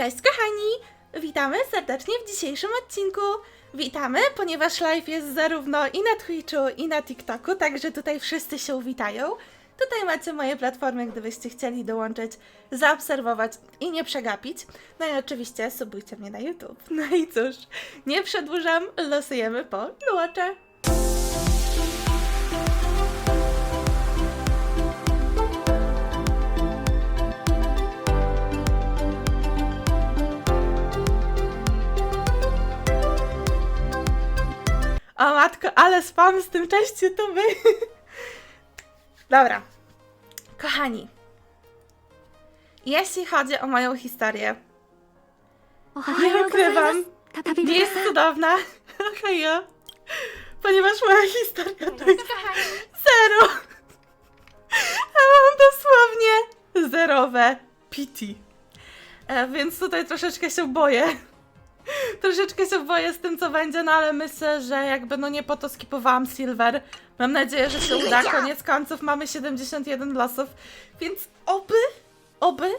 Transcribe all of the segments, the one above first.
Cześć kochani! Witamy serdecznie w dzisiejszym odcinku. Witamy, ponieważ live jest zarówno i na Twitchu, i na TikToku, także tutaj wszyscy się witają. Tutaj macie moje platformy, gdybyście chcieli dołączyć, zaobserwować i nie przegapić. No i oczywiście subujcie mnie na YouTube. No i cóż, nie przedłużam, losujemy po Luocze. O matko, ale spam z tym, cześć YouTube. Dobra. Kochani. Jeśli chodzi o moją historię, nie ukrywam, nie jest cudowna. Ohajo. Ponieważ moja historia to jest zero. A mam dosłownie zerowe pity. E, więc tutaj troszeczkę się boję Troszeczkę się boję z tym, co będzie, no ale myślę, że jakby no nie po to skipowałam Silver. Mam nadzieję, że się uda. Koniec końców mamy 71 losów, więc oby, oby.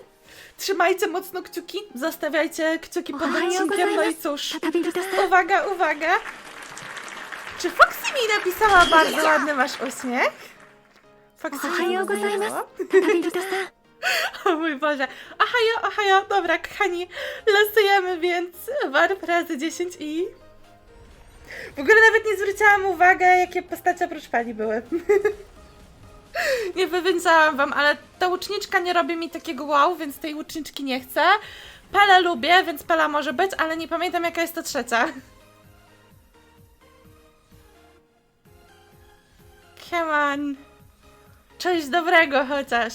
Trzymajcie mocno kciuki, zostawiajcie kciuki pod odcinkiem, no i cóż. Uwaga, uwaga. Czy Foxy mi napisała bardzo ładny masz uśmiech? Foxy, czy to było? O mój Boże. Ohajo, ohajo. Dobra, kochani, losujemy więc warp razy 10 i... W ogóle nawet nie zwróciłam uwagi, jakie postacie oprócz pani były. nie wywędzałam wam, ale ta łuczniczka nie robi mi takiego wow, więc tej łuczniczki nie chcę. Pele lubię, więc pela może być, ale nie pamiętam jaka jest to trzecia. Come on. Coś dobrego chociaż.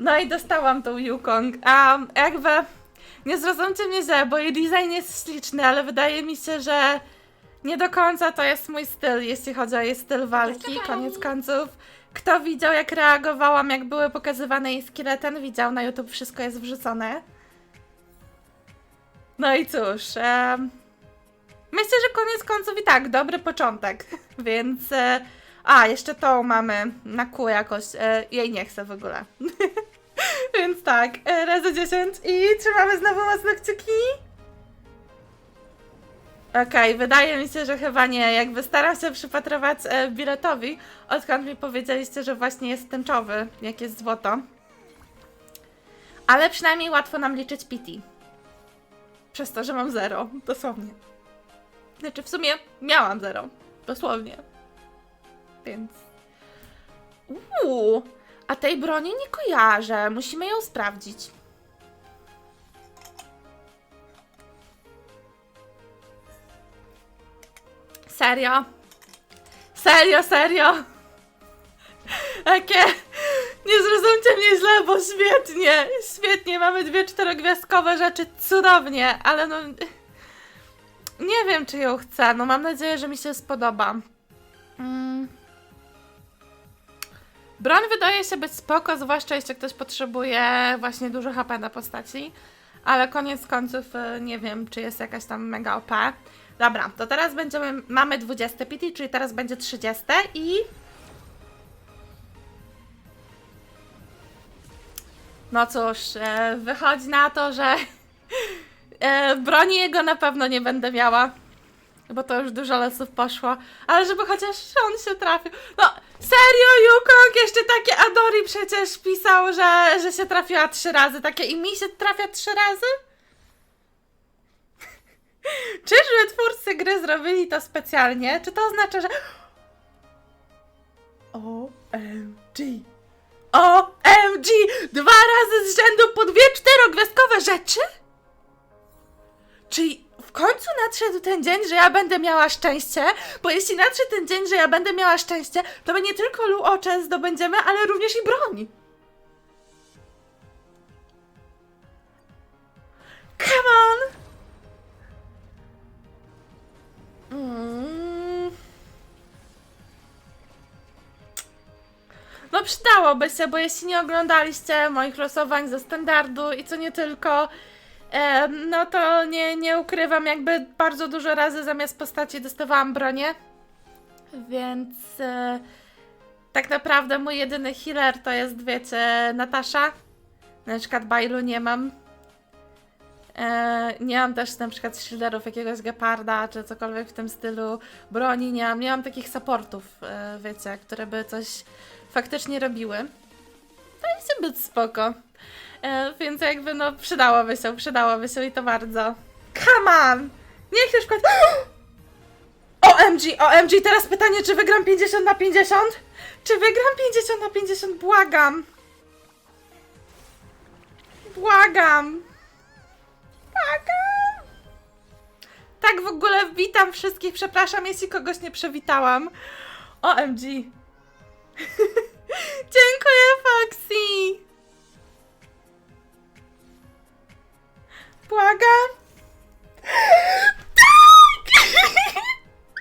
No i dostałam tą Yukong. A jakby nie zrozumcie mnie źle, bo jej design jest śliczny, ale wydaje mi się, że nie do końca to jest mój styl, jeśli chodzi o jej styl walki. Koniec końców, kto widział jak reagowałam, jak były pokazywane jej skille, ten widział, na YouTube wszystko jest wrzucone. No i cóż, em, myślę, że koniec końców i tak, dobry początek, więc... E, a, jeszcze tą mamy na kół jakoś, e, jej nie chcę w ogóle. Więc tak, e, razy 10 i trzymamy znowu mocno kciuki. Okej, wydaje mi się, że chyba nie. Jakby staram się przypatrywać e, biletowi, odkąd mi powiedzieliście, że właśnie jest tęczowy, jak jest złoto. Ale przynajmniej łatwo nam liczyć pity. Przez to, że mam zero, dosłownie. Znaczy, w sumie miałam zero, dosłownie. Więc... Uuu, a tej broni nie kojarzę. Musimy ją sprawdzić. Serio? Serio, serio? Jakie? Nie zrozumcie mnie źle, bo świetnie, świetnie, mamy dwie czterogwiazdkowe rzeczy, cudownie, ale no... Nie wiem, czy ją chcę, no mam nadzieję, że mi się spodoba. Mm. Broń wydaje się być spoko, zwłaszcza jeśli ktoś potrzebuje właśnie dużo HP na postaci, ale koniec końców y, nie wiem, czy jest jakaś tam mega OP. Dobra, to teraz będziemy, mamy 20 PT, czyli teraz będzie 30 i... No cóż, e, wychodzi na to, że e, broni jego na pewno nie będę miała. Bo to już dużo losów poszło. Ale żeby chociaż on się trafił. No, serio, Yukong? Jeszcze takie Adori przecież pisał, że, że się trafiła trzy razy. Takie i mi się trafia trzy razy? Czyżby twórcy gry zrobili to specjalnie? Czy to oznacza, że... OMG. OMG! Dwa razy z rzędu po dwie czterogwiazdkowe rzeczy? Czyli końcu nadszedł ten dzień, że ja będę miała szczęście, bo jeśli nadszedł ten dzień, że ja będę miała szczęście, to my nie tylko Luocze zdobędziemy, ale również i broń. Come on! Mm. No przydałoby się, bo jeśli nie oglądaliście moich losowań ze standardu i co nie tylko, e, no to nie, nie ukrywam, jakby bardzo dużo razy zamiast postaci dostawałam bronię. Więc e, tak naprawdę mój jedyny healer to jest, wiecie, Natasza. Na przykład Bailu nie mam. E, nie mam też na przykład shielderów jakiegoś geparda, czy cokolwiek w tym stylu, broni, nie mam, nie mam takich supportów, e, wiecie, które by coś faktycznie robiły. To jest być spoko. E, więc jakby no przydałoby się, przydałoby się i to bardzo. Come on! Niech już przykład... OMG, OMG, teraz pytanie, czy wygram 50 na 50? Czy wygram 50 na 50? Błagam. Błagam. Błagam. Tak w ogóle witam wszystkich. Przepraszam, jeśli kogoś nie przewitałam. OMG. Dziękuję, Foxy. Błagam. Tak!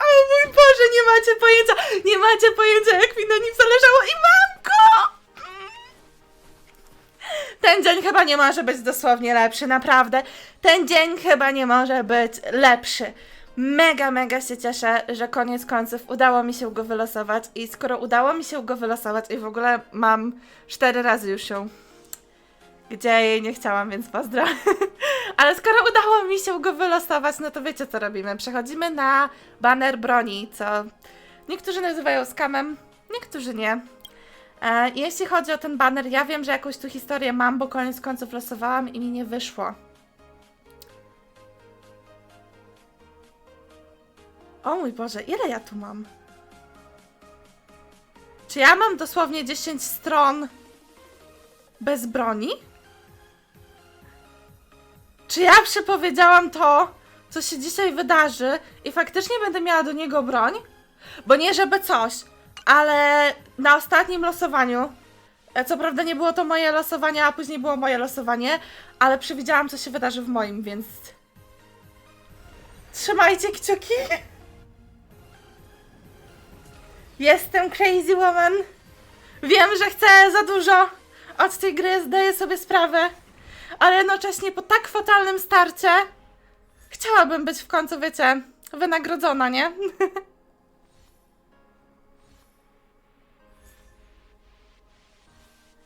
O mój Boże, nie macie pojęcia, nie macie pojęcia, jak mi na nim zależało i mam go! Ten dzień chyba nie może być dosłownie lepszy, naprawdę. Ten dzień chyba nie może być lepszy. Mega, mega się cieszę, że koniec końców udało mi się go wylosować i skoro udało mi się go wylosować i w ogóle mam cztery razy już ją gdzie jej nie chciałam, więc pozdro. Ale skoro udało mi się go wylosować, no to wiecie co robimy. Przechodzimy na baner broni, co niektórzy nazywają skamem, niektórzy nie. E, jeśli chodzi o ten baner, ja wiem, że jakąś tu historię mam, bo koniec końców losowałam i mi nie wyszło. O mój Boże, ile ja tu mam? Czy ja mam dosłownie 10 stron bez broni? Czy ja przepowiedziałam to, co się dzisiaj wydarzy i faktycznie będę miała do niego broń? Bo nie żeby coś, ale na ostatnim losowaniu, e, co prawda nie było to moje losowanie, a później było moje losowanie, ale przewidziałam, co się wydarzy w moim, więc... Trzymajcie kciuki! Jestem crazy woman! Wiem, że chcę za dużo od tej gry, zdaję sobie sprawę, ale jednocześnie po tak fatalnym starcie chciałabym być w końcu, wiecie, wynagrodzona, nie?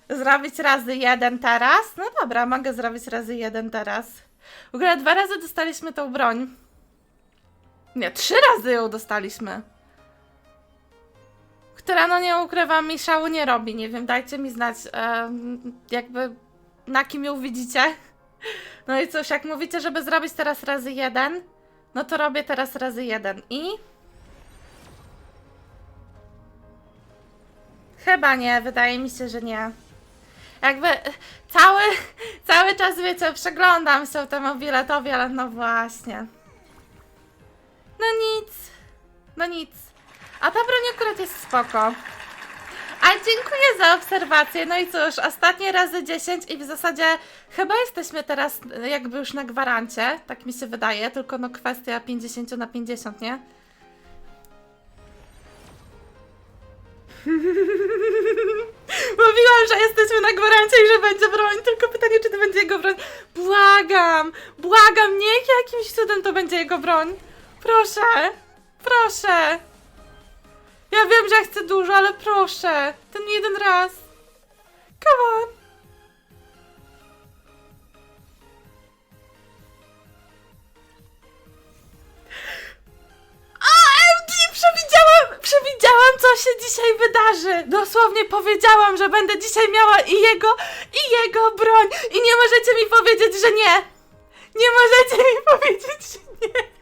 zrobić razy jeden teraz? No dobra, mogę zrobić razy jeden teraz. W ogóle dwa razy dostaliśmy tą broń. Nie, trzy razy ją dostaliśmy. Która, no nie ukrywam, mi szału nie robi. Nie wiem, dajcie mi znać, jakby na kim ją widzicie. No i cóż, jak mówicie, żeby zrobić teraz razy jeden, no to robię teraz razy jeden i... Chyba nie, wydaje mi się, że nie. Jakby cały, cały czas, wiecie, przeglądam się temu biletowi, ale no właśnie. No nic. No nic. A ta broń akurat jest spoko. A dziękuję za obserwację. No i cóż, ostatnie razy 10 i w zasadzie chyba jesteśmy teraz e, jakby już na gwarancie, tak mi się wydaje, tylko no kwestia 50 na 50, nie? Mówiłam, że jesteśmy na gwarancie i że będzie broń, tylko pytanie, czy to będzie jego broń. Błagam, błagam, niech jakimś cudem to będzie jego broń. Proszę, proszę. Ja wiem, że chcę dużo, ale proszę. Ten jeden raz. Come on. Przewidziałam, przewidziałam, co się dzisiaj wydarzy. Dosłownie powiedziałam, że będę dzisiaj miała i jego, i jego broń. I nie możecie mi powiedzieć, że nie. Nie możecie mi powiedzieć, że nie.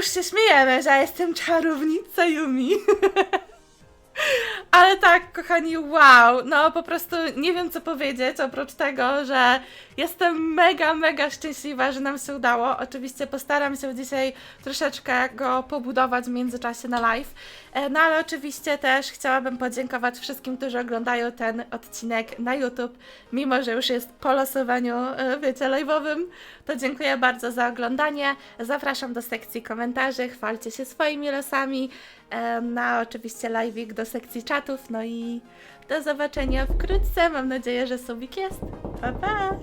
Już się śmiejemy, że jestem czarownicą Yumi. Ale tak, kochani, wow, no po prostu nie wiem co powiedzieć, oprócz tego, że jestem mega, mega szczęśliwa, że nam się udało. Oczywiście postaram się dzisiaj troszeczkę go pobudować w międzyczasie na live. E, No ale oczywiście też chciałabym podziękować wszystkim, którzy oglądają ten odcinek na YouTube, mimo że już jest po losowaniu, e, wiecie, live'owym, to dziękuję bardzo za oglądanie. Zapraszam do sekcji komentarzy, chwalcie się swoimi losami, na oczywiście live'ik do sekcji czatów, no i do zobaczenia wkrótce. Mam nadzieję, że subik jest. Pa, pa!